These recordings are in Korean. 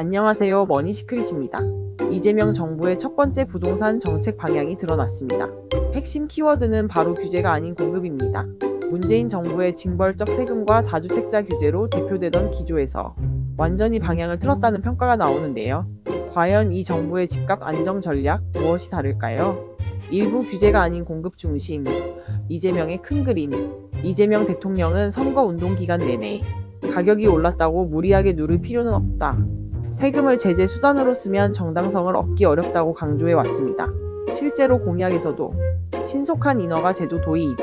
안녕하세요. 머니시크릿입니다. 이재명 정부의 첫 번째 부동산 정책 방향이 드러났습니다. 핵심 키워드는 바로 규제가 아닌 공급입니다. 문재인 정부의 징벌적 세금과 다주택자 규제로 대표되던 기조에서 완전히 방향을 틀었다는 평가가 나오는데요. 과연 이 정부의 집값 안정 전략 무엇이 다를까요? 일부 규제가 아닌 공급 중심, 이재명의 큰 그림. 이재명 대통령은 선거 운동 기간 내내 가격이 올랐다고 무리하게 누를 필요는 없다. 세금을 제재 수단으로 쓰면 정당성을 얻기 어렵다고 강조해 왔습니다. 실제로 공약에서도 신속한 인허가 제도 도입,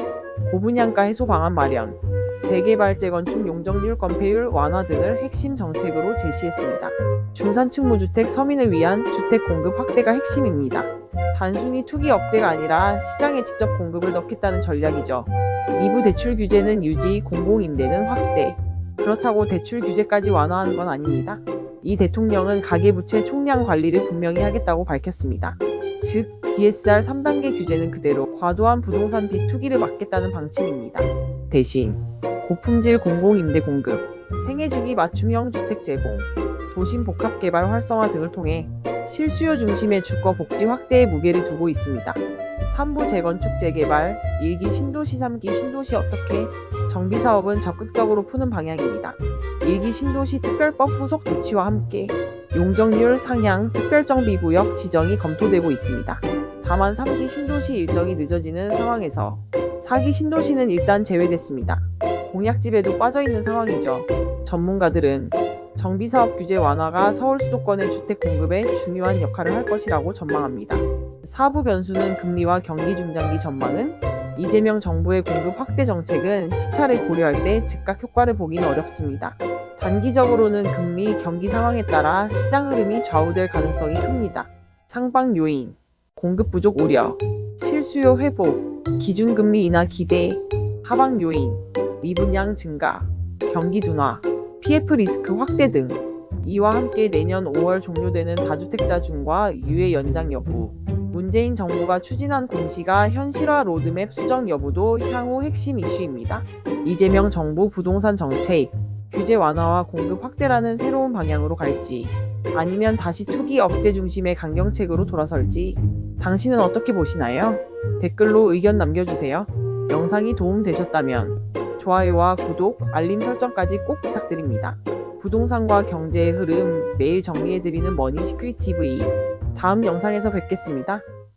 고분양가 해소 방안 마련, 재개발 재건축 용적률 건폐율 완화 등을 핵심 정책으로 제시했습니다. 중산층 무주택 서민을 위한 주택 공급 확대가 핵심입니다. 단순히 투기 억제가 아니라 시장에 직접 공급을 넣겠다는 전략이죠. 이부 대출 규제는 유지, 공공임대는 확대. 그렇다고 대출 규제까지 완화하는 건 아닙니다. 이 대통령은 가계부채 총량 관리를 분명히 하겠다고 밝혔습니다. 즉, DSR 3단계 규제는 그대로 과도한 부동산 빚 투기를 막겠다는 방침입니다. 대신 고품질 공공임대 공급, 생애 주기 맞춤형 주택 제공, 도심 복합 개발 활성화 등을 통해 실수요 중심의 주거 복지 확대에 무게를 두고 있습니다. 3부 재건축 재개발, 1기 신도시 3기 신도시 어떻게 정비 사업은 적극적으로 푸는 방향입니다. 1기 신도시 특별법 후속 조치와 함께 용적률 상향 특별정비구역 지정이 검토되고 있습니다. 다만 3기 신도시 일정이 늦어지는 상황에서 4기 신도시는 일단 제외됐습니다. 공약집에도 빠져있는 상황이죠. 전문가들은 정비사업 규제 완화가 서울 수도권의 주택 공급에 중요한 역할을 할 것이라고 전망합니다. 사부 변수는 금리와 경기 중장기 전망은 이재명 정부의 공급 확대 정책은 시차를 고려할 때 즉각 효과를 보기는 어렵습니다. 단기적으로는 금리, 경기 상황에 따라 시장 흐름이 좌우될 가능성이 큽니다. 상방 요인, 공급 부족 우려, 실수요 회복, 기준금리 인하 기대, 하방 요인, 미분양 증가, 경기 둔화, PF 리스크 확대 등 이와 함께 내년 5월 종료되는 다주택자 중과 유예 연장 여부, 문재인 정부가 추진한 공시가 현실화 로드맵 수정 여부도 향후 핵심 이슈입니다. 이재명 정부 부동산 정책, 규제 완화와 공급 확대라는 새로운 방향으로 갈지, 아니면 다시 투기 억제 중심의 강경책으로 돌아설지, 당신은 어떻게 보시나요? 댓글로 의견 남겨주세요. 영상이 도움되셨다면 좋아요와 구독, 알림 설정까지 꼭 부탁드립니다. 부동산과 경제의 흐름 매일 정리해드리는 머니 시크릿 TV. 다음 영상에서 뵙겠습니다.